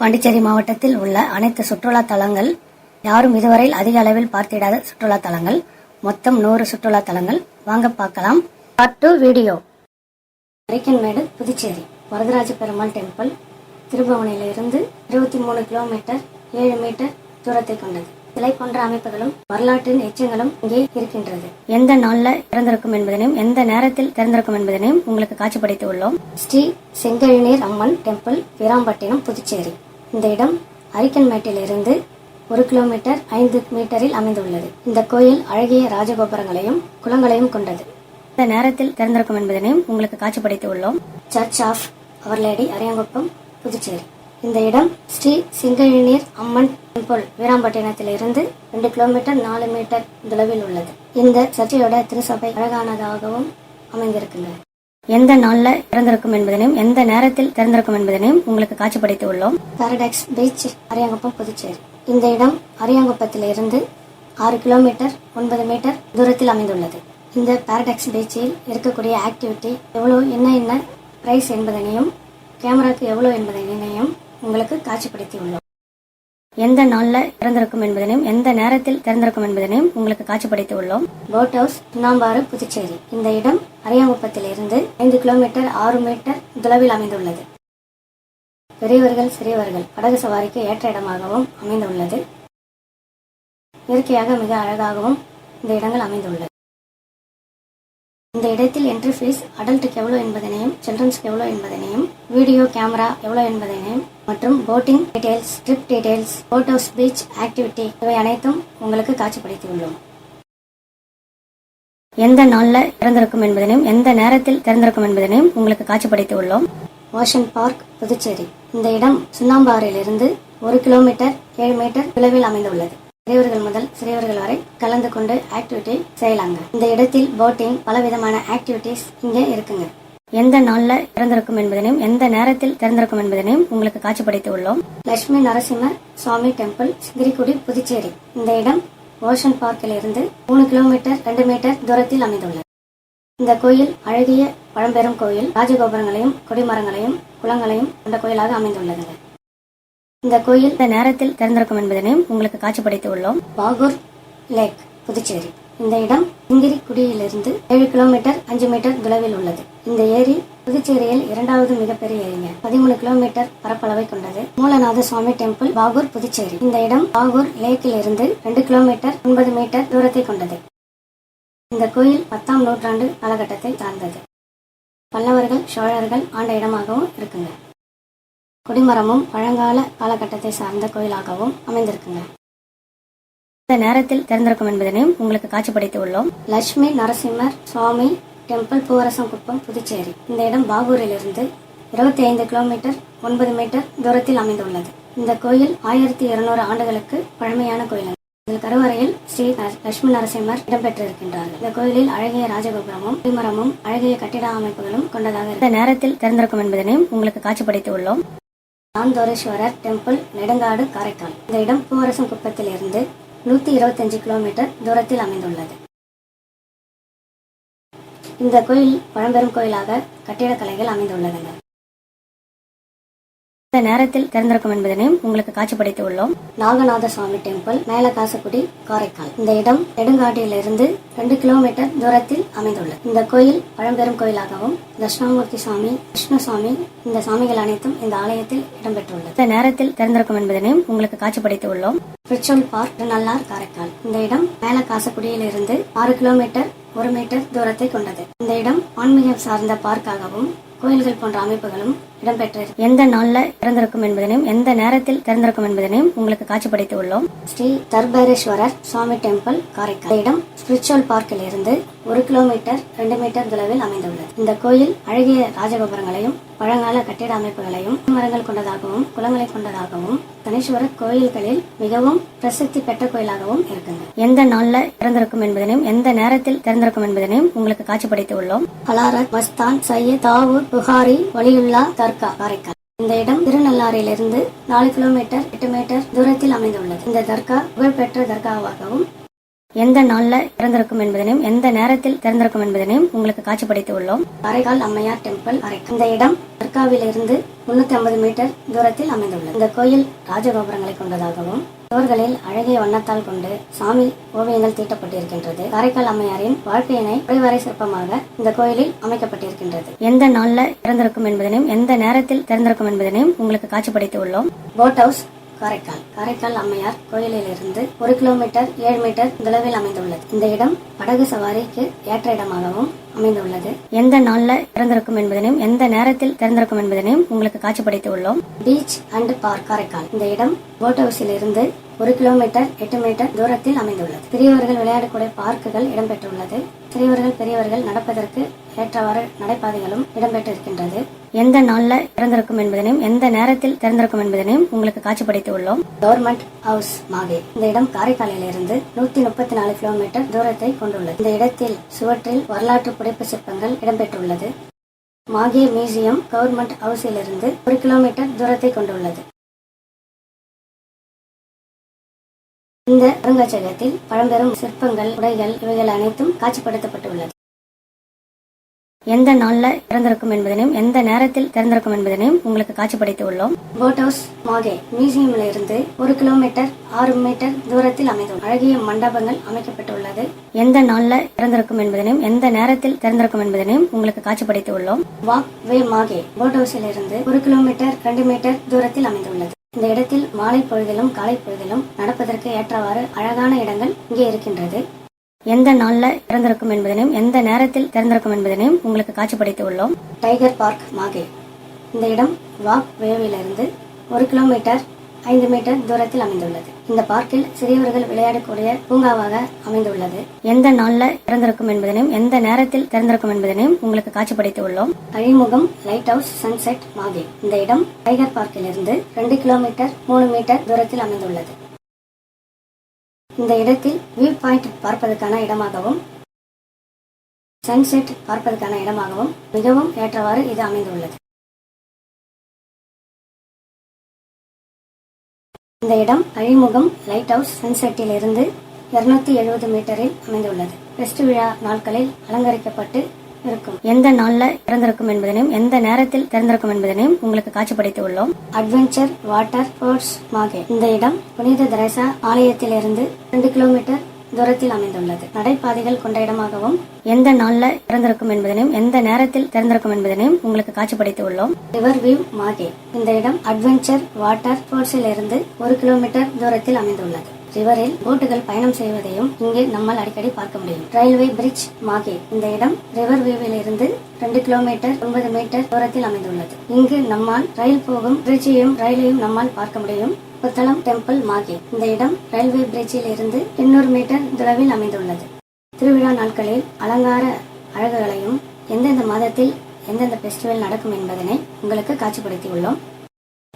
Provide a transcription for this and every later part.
பாண்டிச்சேரி மாவட்டத்தில் உள்ள அனைத்து சுற்றுலா தலங்கள் யாரும் இதுவரையில் அதிக அளவில் பார்த்திடாத சுற்றுலா தலங்கள். மொத்தம் நூறு சுற்றுலா தலங்கள். வாங்க பார்க்கலாம். Part two video Arikamedu Puducherry. Varadaraja Perumal temple திருபவனையிலிருந்து இருபத்தி மூணு கிலோமீட்டர் ஏழு மீட்டர் தூரத்தை கொண்டது. சிலை போன்ற அமைப்புகளும் வரலாற்றின் எச்சங்களும் இங்கே இருக்கின்றது. எந்த நாள்ல திறந்திருக்கும் என்பதனையும் எந்த நேரத்தில் திறந்திருக்கும் என்பதனையும் உங்களுக்கு காட்சிப்படுத்தி உள்ளோம். ஸ்ரீ செங்கழிநீர் அம்மன் டெம்பிள் வீராம்பட்டினம் புதுச்சேரி. இந்த இடம் அரிக்கன்மேட்டிலிருந்து ஒரு கிலோமீட்டர் ஐந்து மீட்டரில் அமைந்துள்ளது. இந்த கோயில் அழகிய ராஜகோபுரங்களையும் குளங்களையும் கொண்டது. இந்த நேரத்தில் திறந்திருக்கும் என்பதனையும் உங்களுக்கு காட்சிப்படுத்தி உள்ளோம். Church of our lady Ariyankuppam Puducherry. இந்த இடம் ஸ்ரீ சிங்கழிநீர் அம்மன் டெம்பிள் வீராம்பட்டினத்தில் இருந்து ரெண்டு கிலோமீட்டர் நாலு மீட்டர் தொலைவில் உள்ளது. இந்த சர்ச்சையோட திருசபை அழகானதாகவும் அமைந்திருக்கின்றது. எந்த நாள்ல திறந்திருக்கும் என்பதனையும் எந்த நேரத்தில் திறந்திருக்கும் என்பதனையும் உங்களுக்கு காட்சிப்படுத்தி உள்ளோம். Paradise beach Ariyankuppam Puducherry. இந்த இடம் அரியாங்குப்பத்தில் இருந்து ஆறு கிலோமீட்டர் ஒன்பது மீட்டர் தூரத்தில் அமைந்துள்ளது. இந்த பாரடாக்ஸ் பீச்சில் இருக்கக்கூடிய ஆக்டிவிட்டி எவ்வளோ என்ன என்ன பிரைஸ் என்பதனையும் கேமராக்கு எவ்வளோ என்பதனையும் உங்களுக்கு காட்சிப்படுத்தி உள்ளோம். எந்த நாளில் திறந்திருக்கும் என்பதனையும் எந்த நேரத்தில் திறந்திருக்கும் என்பதனையும் உங்களுக்கு காட்சிப்படுத்தி உள்ளோம். போட் ஹவுஸ் சுண்ணாம்பாறு புதுச்சேரி இந்த இடம் அரியாங்குப்பத்தில் இருந்து ஐந்து கிலோமீட்டர் ஆறு மீட்டர் தொலைவில் அமைந்துள்ளது. பெரியவர்கள் சிறியவர்கள் படகு சவாரிக்கு ஏற்ற இடமாகவும் அமைந்துள்ளது. இயற்கையாக மிக அழகாகவும் இந்த இடங்கள் அமைந்துள்ளது. இந்த இடத்தில் என்ட்ரி ஃபீஸ் அடல்ட்டுக்கு எவ்வளோ என்பதனையும் சில்ட்ரன்ஸ்க்கு எவ்வளோ என்பதனையும் வீடியோ கேமரா எவ்வளோ என்பதனையும் மற்றும் boating details trip details boat house beach activity இவை அனைத்தும் உங்களுக்கு காட்சிப்படுத்தி உள்ளோம். எந்த நாளில் திறந்திருக்கும் என்பதனையும் எந்த நேரத்தில் திறந்திருக்கும் என்பதனையும் உங்களுக்கு காட்சிப்படுத்தி உள்ளோம். Ocean park Puducherry. இந்த இடம் சுண்ணாம்பாறையிலிருந்து ஒரு கிலோமீட்டர் ஏழு மீட்டர் தொலைவில் அமைந்துள்ளது. பெரியவர்கள் முதல் சிறியவர்கள் வரை கலந்து கொண்டு ஆக்டிவிட்டி செய்யலாங்க. இந்த இடத்தில் போட்டிங் பலவிதமான ஆக்டிவிட்டிஸ் இங்கே இருக்குங்க. எந்த நாள்ல திறந்திருக்கும் என்பதனையும் எந்த நேரத்தில் திறந்திருக்கும் என்பதனையும் உங்களுக்கு காட்சிப்படுத்தி உள்ளோம். லட்சுமி நரசிம்ம சுவாமி டெம்பிள் சிங்கிரிக்குடி புதுச்சேரி. இந்த இடம் ஓஷன் பார்க்கில் இருந்து மூணு கிலோமீட்டர் ரெண்டு மீட்டர் தூரத்தில் அமைந்துள்ளது. இந்த கோயில் அழகிய பழம்பெரும் கோயில் ராஜகோபுரங்களையும் கொடிமரங்களையும் குளங்களையும் கொண்ட கோயிலாக அமைந்துள்ளது இந்த கோயில் இந்த நேரத்தில் திறந்திருக்கும் என்பதனையும் உங்களுக்கு காட்சிப்படுத்தி உள்ளோம். பாகூர் லேக் புதுச்சேரி. இந்த இடம் சிங்கிரிக்குடியிலிருந்து ஏழு கிலோமீட்டர் அஞ்சு மீட்டர் தொலைவில் உள்ளது. இந்த ஏரி புதுச்சேரியில் இரண்டாவது மிகப்பெரிய ஏரிங்க. பதிமூணு கிலோமீட்டர் பரப்பளவை கொண்டது. மூலநாத சுவாமி டெம்பிள் பாகூர் புதுச்சேரி. இந்த இடம் பாகூர் லேக்கில் இருந்து ரெண்டு கிலோமீட்டர் ஒன்பது மீட்டர் தூரத்தை கொண்டது. இந்த கோயில் பத்தாம் நூற்றாண்டு காலகட்டத்தை சார்ந்தது. பல்லவர்கள் சோழர்கள் ஆண்ட இடமாகவும் இருக்குங்க. குடிமரமும் பழங்கால காலகட்டத்தை சார்ந்த கோயிலாகவும் அமைந்திருக்குங்க இந்த நேரத்தில் திறந்திருக்கும் என்பதனையும் உங்களுக்கு காட்சிப்படுத்தி உள்ளோம். லட்சுமி நரசிம்மர் சுவாமி டெம்பிள் பூவரசம் குப்பம் புதுச்சேரி. இந்த இடம் பாகூரிலிருந்து இருபத்தி ஐந்து கிலோமீட்டர் ஒன்பது மீட்டர் தூரத்தில் அமைந்துள்ளது. இந்த கோயில் ஆயிரத்தி இருநூறு ஆண்டுகளுக்கு பழமையான கோயில். இந்த கருவறையில் ஸ்ரீ லட்சுமி நரசிம்மர் இடம்பெற்றிருக்கின்றார்கள் இந்த கோயிலில் அழகிய ராஜகோபுரமும் குடிமரமும் அழகிய கட்டிட அமைப்புகளும் கொண்டதாக இந்த நேரத்தில் திறந்திருக்கும் என்பதனையும் உங்களுக்கு காட்சிப்படுத்தி உள்ளோம். ஆந்தோரேஸ்வரர் டெம்பிள் நெடுங்காடு காரைக்கால். இந்த இடம் பூவரசம் குப்பத்தில் இருந்து நூத்தி இருபத்தஞ்சு கிலோமீட்டர் தூரத்தில் அமைந்துள்ளது. இந்த கோயில் பழம்பெரும் கோயிலாக கட்டிடக்கலைகள் அமைந்துள்ளதுங்க இந்த நேரத்தில் திறந்திருக்கும் என்பதனையும் உங்களுக்கு காட்சிப்படுத்தி உள்ளோம். நாகநாத சுவாமி டெம்பிள் மேலகாசக்குடி காரைக்கால். இந்த இடம் நெடுங்காட்டியிலிருந்து ரெண்டு கிலோமீட்டர் தூரத்தில் அமைந்துள்ளது. இந்த கோயில் பழம்பெரும் கோயிலாகவும் தட்சிணாமூர்த்தி சுவாமி விஷ்ணு சுவாமி இந்த சாமிகள் அனைத்தும் இந்த ஆலயத்தில் இடம்பெற்றுள்ளது. இந்த நேரத்தில் திறந்திருக்கும் என்பதனையும் உங்களுக்கு காட்சிப்படுத்தி உள்ளோம். ஸ்பிரிச்சுவல் பார்க் நல்லார் காரைக்கால். இந்த இடம் மேல காசக்குடியிலிருந்து ஆறு கிலோமீட்டர் ஒரு மீட்டர் தூரத்தை கொண்டது. இந்த இடம் ஆன்மீகம் சார்ந்த பார்க்காகவும் கோயில்கள் போன்ற அமைப்புகளும் இடம்பெற்றது. எந்த நாள்ல திறந்திருக்கும் என்பதனையும் எந்த நேரத்தில் திறந்திருக்கும் என்பதனையும் உங்களுக்கு காட்சிப்படுத்தி உள்ளோம். ஸ்ரீ தர்பேரேஸ்வரர் சுவாமி டெம்பிள் காரைக்கால். இடம் ஸ்பிரிச்சுவல் பார்க்கில் இருந்து ஒரு கிலோமீட்டர் ரெண்டு மீட்டர் தொலைவில் அமைந்துள்ளது. இந்த கோயில் அழகிய ராஜகோபுரங்களையும் பழங்கால கட்டிட அமைப்புகளையும் மரங்கள் கொண்டதாகவும் குளங்களை கொண்டதாகவும் கணேஸ்வரர் கோயில்களில் மிகவும் பிரசித்தி பெற்ற கோயிலாகவும் இருக்குங்க எந்த நாள்ல திறந்திருக்கும் என்பதனையும் எந்த நேரத்தில் திறந்திருக்கும் என்பதனையும் உங்களுக்கு காட்சிப்படுத்தி உள்ளோம். ஹலாரத் மஸ்தான் சையத் தாவூர் புகாரி வலியுல்லா தர்கா காரைக்கால். இந்த இடம் திருநள்ளாறிலிருந்து நாலு கிலோமீட்டர் எட்டு மீட்டர் தூரத்தில் அமைந்துள்ளது. இந்த தர்கா புகழ்பெற்ற தர்காவாகவும் எந்த நாள்ல திறந்திருக்கும் என்பதனையும் எந்த நேரத்தில் திறந்திருக்கும் என்பதனையும் உங்களுக்கு காட்சிப்படுத்தி உள்ளோம். காரைக்கால் அம்மையார் டெம்பிள் காரைக்கால் இந்த இடம் தர்காவிலிருந்து முன்னூத்தி ஐம்பது மீட்டர் தூரத்தில் அமைந்துள்ளது. இந்த கோயில் ராஜகோபுரங்களை கொண்டதாகவும் சுவர்களில் அழகிய வண்ணத்தால் கொண்டு சாமி ஓவியங்கள் தீட்டப்பட்டிருக்கின்றது. காரைக்கால் அம்மையாரின் வாழ்க்கையினை குறைவரை சிற்பமாக இந்த கோயிலில் அமைக்கப்பட்டிருக்கின்றது. எந்த நாளில் திறந்திருக்கும் என்பதனையும் எந்த நேரத்தில் திறந்திருக்கும் என்பதனையும் உங்களுக்கு காட்சிப்படுத்தி உள்ளோம். Boat house Karaikal. காரைக்கால் அம்மையார் கோயிலிலிருந்து ஒரு கிலோமீட்டர் ஏழு மீட்டர் தொலைவில் அமைந்துள்ளது. இந்த இடம் படகு சவாரிக்கு ஏற்ற இடமாகவும் அமைந்துள்ளது. எந்த நாள்ல திறந்திருக்கும் என்பதனையும் எந்த நேரத்தில் திறந்திருக்கும் என்பதனையும் உங்களுக்கு காட்சிப்படுத்தி உள்ளோம். Beach and park Karaikal. இந்த இடம் போட் ஹவுஸில் இருந்து ஒரு கிலோமீட்டர் எட்டு மீட்டர் தூரத்தில் அமைந்துள்ளது. பெரியவர்கள் விளையாடக்கூடிய பார்க்குகள் இடம்பெற்றுள்ளது. சிறியவர்கள் பெரியவர்கள் நடப்பதற்கு ஏற்றவாறு நடைபாதைகளும் இடம்பெற்றிருக்கின்றது. எந்த நாளில் திறந்திருக்கும் என்பதனையும் எந்த நேரத்தில் திறந்திருக்கும் என்பதனையும் உங்களுக்கு காட்சிப்படுத்தி உள்ளோம். Government house Mahe. இந்த இடம் காரைக்காலில் இருந்து நூத்தி முப்பத்தி நாலு கிலோமீட்டர் தூரத்தை கொண்டுள்ளது. இந்த இடத்தில் சுவற்றில் வரலாற்று புடைப்பு சிற்பங்கள் இடம்பெற்றுள்ளது. மாகே மியூசியம் கவர்மெண்ட் ஹவுஸிலிருந்து ஒரு கிலோமீட்டர் தூரத்தை கொண்டுள்ளது. இந்த அருங்காட்சியகத்தில் பழம்பெரும் சிற்பங்கள் உடைகள் இவைகள் அனைத்தும் காட்சிப்படுத்தப்பட்டுள்ளது. எந்த நாள்ல திறந்திருக்கும் என்பதனையும் எந்த நேரத்தில் திறந்திருக்கும் என்பதனையும் உங்களுக்கு காட்சிப்படுத்தி உள்ளோம். போட் ஹவுஸ் மாகே மியூசியம்ல இருந்து ஒரு கிலோமீட்டர் ஆறு மீட்டர் தூரத்தில் அமைந்தோம் அழகிய மண்டபங்கள் அமைக்கப்பட்டுள்ளது. எந்த நாள்ல திறந்திருக்கும் என்பதனையும் எந்த நேரத்தில் திறந்திருக்கும் என்பதனையும் உங்களுக்கு காட்சிப்படுத்தி உள்ளோம். வாக் வே மாகே போட் ஹவுஸில் இருந்து ஒரு கிலோமீட்டர் ரெண்டு மீட்டர் தூரத்தில் அமைந்துள்ளது. இந்த இடத்தில் மாலை பொழுதிலும் காலை பொழுதிலும் நடப்பதற்கு ஏற்றவாறு அழகான இடங்கள் இங்கே இருக்கின்றது. எந்த நாளில் திறந்திருக்கும் என்பதனையும் எந்த நேரத்தில் திறந்திருக்கும் என்பதனையும் உங்களுக்கு காட்சிப்படுத்தி உள்ளோம். Tiger park Mahe. இந்த இடம் வாக் வேவிலிருந்து ஒரு கிலோமீட்டர் ஐந்து மீட்டர் தூரத்தில் அமைந்துள்ளது. இந்த பார்க்கில் சிறியவர்கள் விளையாடக்கூடிய பூங்காவாக அமைந்துள்ளது. எந்த நாளில் திறந்திருக்கும் என்பதனையும் எந்த நேரத்தில் திறந்திருக்கும் என்பதனையும் உங்களுக்கு காட்சிப்படுத்தி உள்ளோம். Azhimugam lighthouse sunset Mahe. இந்த இடம் டைகர் பார்க்கிலிருந்து ரெண்டு கிலோமீட்டர் மூணு மீட்டர் தூரத்தில் அமைந்துள்ளது. இந்த இடத்தில் வியூ பாயிண்ட் பார்ப்பதற்கான இடமாகவும் சன்செட் பார்ப்பதற்கான இடமாகவும் மிகவும் ஏற்றவாறு இது அமைந்துள்ளது. இந்த இடம் அழிமுகம் லைட் ஹவுஸ் சன்செட்டில் இருந்து இருநூத்தி எழுபது மீட்டரில் அமைந்துள்ளது. பெஸ்ட் விழா நாட்களில் அலங்கரிக்கப்பட்டு இருக்கும் எந்த நாள்ல திறந்திருக்கும் என்பதனையும் எந்த நேரத்தில் திறந்திருக்கும் என்பதனையும் உங்களுக்கு காட்சிப்படுத்தி உள்ளோம். அட்வென்ச்சர் வாட்டர் ஸ்போர்ட்ஸ் மாகே இந்த இடம் புனித தெரசா ஆலயத்திலிருந்து ரெண்டு கிலோமீட்டர் தூரத்தில் அமைந்துள்ளது. நடைபாதைகள் கொண்ட இடமாகவும் எந்த நாள்ல திறந்திருக்கும் என்பதனையும் எந்த நேரத்தில் திறந்திருக்கும் என்பதனையும் உங்களுக்கு காட்சிப்படுத்தி உள்ளோம். ரிவர் வியூ மாகே இந்த இடம் அட்வென்ச்சர் வாட்டர் ஸ்போர்ட்ஸில் இருந்து ஒரு கிலோமீட்டர் தூரத்தில் அமைந்துள்ளது. ரிவரில் போட்டுகள் பயணம் செய்வதையும் இங்கு நம்மால் அடிக்கடி பார்க்க முடியும். Railway bridge Mahe. இந்த இடம் ரிவர் வியூவில் இருந்து ரெண்டு கிலோமீட்டர் ஒன்பது மீட்டர் தூரத்தில் அமைந்துள்ளது. இங்கு நம்மால் ரயில் போகும் பிரிட்ஜையும் ரயிலையும் நம்மால் பார்க்க முடியும். புத்தளம் டெம்பிள் மாகே. இந்த இடம் ரயில்வே பிரிட்ஜில் இருந்து எண்ணூறு மீட்டர் தொலைவில் அமைந்துள்ளது. திருவிழா நாட்களில் அலங்கார அழகுகளையும் எந்தெந்த மாதத்தில் எந்தெந்த ஃபெஸ்டிவல் நடக்கும் என்பதனை உங்களுக்கு காட்சிப்படுத்தியுள்ளோம்.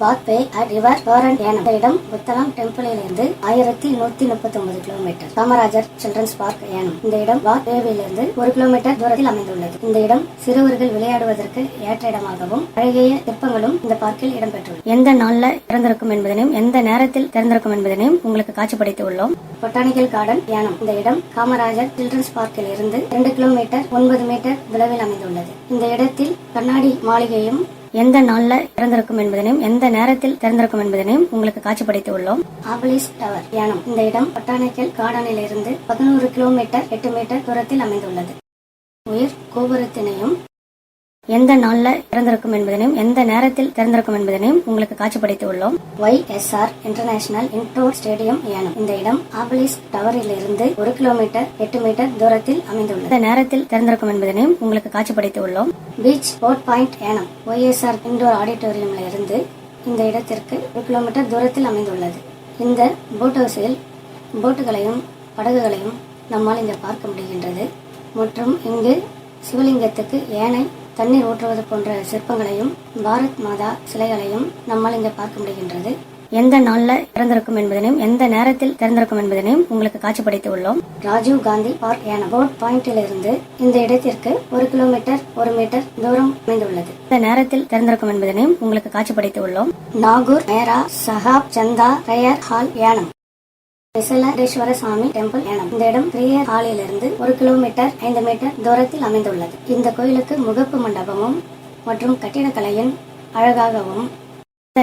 பாத்வே அட் ரிவர் வாரன் ஏனம். இடம் புத்தளம் டெம்பிளில் இருந்து ஆயிரத்தி நூத்தி முப்பத்தி ஒன்பது கிலோமீட்டர். காமராஜர் சில்ட்ரன்ஸ் பார்க் ஏனம். இந்த இடம் பாத்வேவிலிருந்து ஒரு கிலோமீட்டர் தூரத்தில் அமைந்துள்ளது. இந்த இடம் சிறுவர்கள் விளையாடுவதற்கு ஏற்ற இடமாகவும் அழகிய சிற்பங்களும் இந்த பார்க்கில் இடம்பெற்றுள்ளது எந்த நாள்ல திறந்திருக்கும் என்பதனையும் எந்த நேரத்தில் திறந்திருக்கும் என்பதனையும் உங்களுக்கு காட்சிப்படுத்தி உள்ளோம். பொட்டானிக்கல் கார்டன் யானம் இந்த இடம் காமராஜர் சில்ட்ரன்ஸ் பார்க்கில் இருந்து இரண்டு கிலோமீட்டர் ஒன்பது மீட்டர் தொலைவில் அமைந்துள்ளது. இந்த இடத்தில் கண்ணாடி மாளிகையும் எந்த நாள்ல திறந்திருக்கும் என்பதனையும் எந்த நேரத்தில் திறந்திருக்கும் என்பதனையும் உங்களுக்கு காட்சிப்படுத்தி உள்ளோம். ஆபலிஸ் டவர் யானம். இந்த இடம் பொட்டானிக்கல் கார்டனில் இருந்து பதினோரு கிலோமீட்டர் எட்டு மீட்டர் தூரத்தில் அமைந்துள்ளது. உயர் கோபுரத்தினையும் எந்த நாள்ல திறந்திருக்கும் என்பதனையும் எந்த நேரத்தில் திறந்திருக்கும் என்பதனையும் உங்களுக்கு காட்சிப்படுத்தி உள்ளோம். Y S R international indoor stadium Yanam. இந்த இடம் ஆபலிஸ் டவரில் இருந்து ஒரு கிலோமீட்டர் எட்டு மீட்டர் தூரத்தில் அமைந்துள்ளது. இந்த நேரத்தில் திறந்திருக்கும் என்பதனையும் உங்களுக்கு காட்சிப்படுத்தி உள்ளோம். Beach port point Yanam. YSR indoor ஆடிட்டோரியம்ல இருந்து இந்த இடத்திற்கு ஒரு கிலோமீட்டர் தூரத்தில் அமைந்துள்ளது. இந்த போட் ஹவுஸில் போட்டுகளையும் படகுகளையும் நம்மால் இங்கே பார்க்க முடிகின்றது. மற்றும் இங்கு சிவலிங்கத்துக்கு ஏனை தண்ணீர் ஊற்றுவது போன்ற சிற்பங்களையும் பாரத் மாதா சிலைகளையும் நம்மால் இங்கே பார்க்க முடிகின்றது. எந்த நாளில் திறந்திருக்கும் என்பதனையும் எந்த நேரத்தில் திறந்திருக்கும் என்பதனையும் உங்களுக்கு காட்சிப்படுத்தி உள்ளோம். ராஜீவ் காந்தி பார்க் என போட் பாயிண்டில் இருந்து இந்த இடத்திற்கு ஒரு கிலோமீட்டர் ஒரு மீட்டர் தூரம் அமைந்துள்ளது. இந்த நேரத்தில் திறந்திருக்கும் என்பதனையும் உங்களுக்கு காட்சிப்படுத்தி உள்ளோம். நாகூர் மேரா சஹாப் சந்தா ரயர் ஹால் யானம் விசலேஸ்வர சுவாமி டெம்பிள் ஏனம் இந்த இடம் பிரியர் ஹாலில் இருந்து ஒரு கிலோமீட்டர் ஐந்து மீட்டர் தூரத்தில் அமைந்துள்ளது. இந்த கோயிலுக்கு முகப்பு மண்டபமும் மற்றும் கட்டிடக்கலையின் அழகாகவும்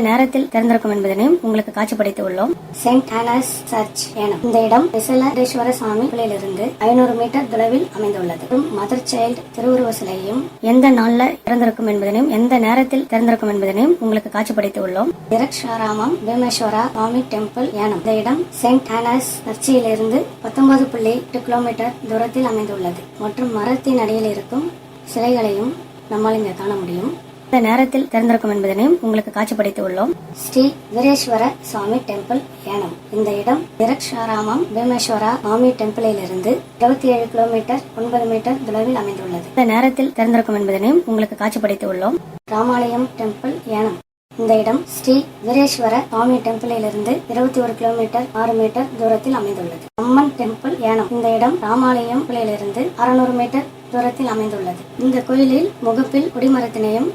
நேரத்தில் திறந்திருக்கும் என்பதனையும் உங்களுக்கு காட்சிப்படுத்தி உள்ளோம். செயின்ட் ஆனாஸ் சர்ச் ஏனம் இந்த இடம் விசலேஸ்வர சுவாமி கோயிலிருந்து ஐநூறு மீட்டர் தொலைவில் அமைந்துள்ளது. மதர் சைல்டு திருவுருவ சிலையும் எந்த நாள்ல திறந்திருக்கும் என்பதனையும் எந்த நேரத்தில் திறந்திருக்கும் என்பதனையும் உங்களுக்கு காட்சிப்படுத்தி உள்ளோம். திரக்ஷாராமம் பீமேஸ்வரா சுவாமி டெம்பிள் ஏனம் இந்த இடம் செயின்ட் ஆனாஸ் சர்ச்சியிலிருந்து பத்தொன்பது புள்ளி எட்டு கிலோமீட்டர் தூரத்தில் அமைந்துள்ளது. மற்றும் மரத்தின் அடியில் இருக்கும் சிலைகளையும் நம்மால் இங்கே காண முடியும். இந்த நேரத்தில் திறந்திருக்கும் என்பதனையும் உங்களுக்கு காட்சிப்படுத்தி உள்ளோம். ஸ்ரீ வீரேஸ்வர சுவாமி டெம்பிள் ஏனம் இந்த இடம் திரக்ஷாராமம் பீமேஸ்வரா சுவாமி டெம்பிளில் இருந்து இருபத்தி ஏழு கிலோமீட்டர் ஒன்பது மீட்டர் தொலைவில் அமைந்துள்ளது. இந்த நேரத்தில் திறந்திருக்கும் என்பதனையும் உங்களுக்கு காட்சிப்படுத்தி உள்ளோம். ராமாலயம் டெம்பிள் ஏனம் இந்த இடம் ஸ்ரீ வீரேஸ்வர சுவாமி டெம்பிளில் இருந்து இருபத்தி ஒரு கிலோமீட்டர் ஆறு மீட்டர் தூரத்தில் அமைந்துள்ளது. அம்மன் டெம்பிள் ஏனம் இந்த இடம் ராமாலயம் பிள்ளையிலிருந்து அறுநூறு மீட்டர் தூரத்தில் அமைந்துள்ளது. இந்த கோயிலில் முகப்பில் குடிமரத்தினையும்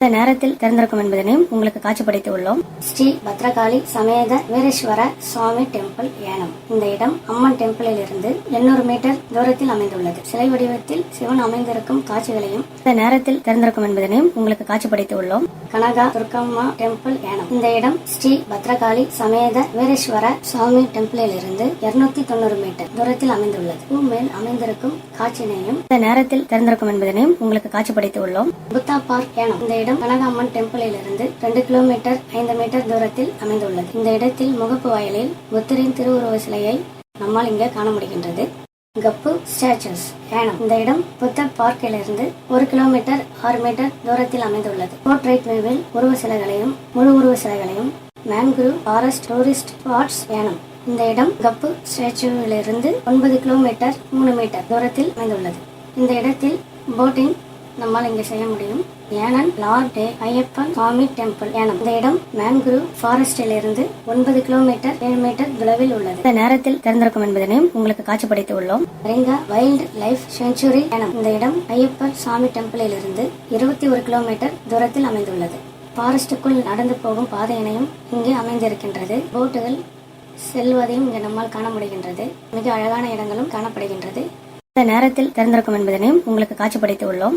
இந்த நேரத்தில் திறந்திருக்கும் என்பதனையும் உங்களுக்கு காட்சிப்படுத்தி உள்ளோம். ஸ்ரீ பத்ரகாளி சமேத வீரேஸ்வர சுவாமி டெம்பிள் ஏனம் இந்த இடம் அம்மன் டெம்பிளில் இருந்து எண்ணூறு மீட்டர் தூரத்தில் அமைந்துள்ளது. சிலை வடிவத்தில் சிவன் அமைந்திருக்கும் காட்சிகளையும் இந்த நேரத்தில் திறந்திருக்கும் என்பதனையும் உங்களுக்கு காட்சிப்படுத்தி உள்ளோம். கனகா துர்க்கம்மா டெம்பிள் ஏனம் இந்த இடம் ஸ்ரீ பத்ரகாளி சமேத வீரேஸ்வர சுவாமி டெம்பிளில் இருந்து இருநூத்தி தொண்ணூறு மீட்டர் தூரத்தில் அமைந்துள்ளது. பூ மேல் அமைந்திருக்கும் காட்சியினையும் இந்த நேரத்தில் திறந்திருக்கும் என்பதனையும் உங்களுக்கு காட்சிப்படுத்தி உள்ளோம். புத்தா பார்க் ஏனம் இந்த இடம் கனகாம்மன் டெம்பிளில் இருந்து ரெண்டு கிலோமீட்டர் ஐந்து மீட்டர் தூரத்தில் அமைந்துள்ளது. இந்த இடத்தில் முகப்பு வயலில் புத்தரின் திருவுருவ சிலையை நம்மால் இங்கே காண முடிகின்றது. கப்பு ஸ்டாச்சுஸ் ஏனம். இந்த இடம் புத்தர் பார்க்கிலிருந்து ஒரு கிலோமீட்டர் ஆறு மீட்டர் தூரத்தில் அமைந்துள்ளது. போர்ட்ரைட் வியூவில் உருவ சிலைகளையும் முழு உருவ சிலைகளையும் மேன்குரூவ் ஃபாரஸ்ட் டூரிஸ்ட் ஸ்பாட்ஸ் ஏனம். இந்த இடம் கப்பு ஸ்டாச்சுவிலிருந்து ஒன்பது கிலோமீட்டர் மூணு மீட்டர் தூரத்தில் அமைந்துள்ளது. இந்த இடத்தில் போட்டிங் நம்மால் இங்கே செய்ய முடியும். ஏனன் லார்டே ஐயப்பன் சுவாமி டெம்பிள் ஏனம் இந்த இடம் மேன்குரூவ் ஃபாரஸ்டில் இருந்து ஒன்பது கிலோமீட்டர் ஏழு மீட்டர் தொலைவில் உள்ளது. இந்த நேரத்தில் திறந்திருக்கும் என்பதனையும் உங்களுக்கு காட்சிப்படுத்தி உள்ளோம். ரிங்கா வைல்டு லைஃப் செஞ்சுரி ஏனம் இந்த இடம் ஐயப்பன் சுவாமி டெம்பிளில் இருந்து இருபத்தி ஒரு கிலோமீட்டர் தூரத்தில் அமைந்துள்ளது. ஃபாரஸ்டுக்குள் நடந்து போகும் பாதையினையும் இங்கே அமைந்திருக்கின்றது. போட்டுகள் செல்வதையும் இங்கே நம்மால் காண முடிகின்றது. மிக அழகான இடங்களும் காணப்படுகின்றது. இந்த நேரத்தில் திறந்திருக்கும் என்பதனையும் உங்களுக்கு காட்சிப்படுத்தி உள்ளோம்.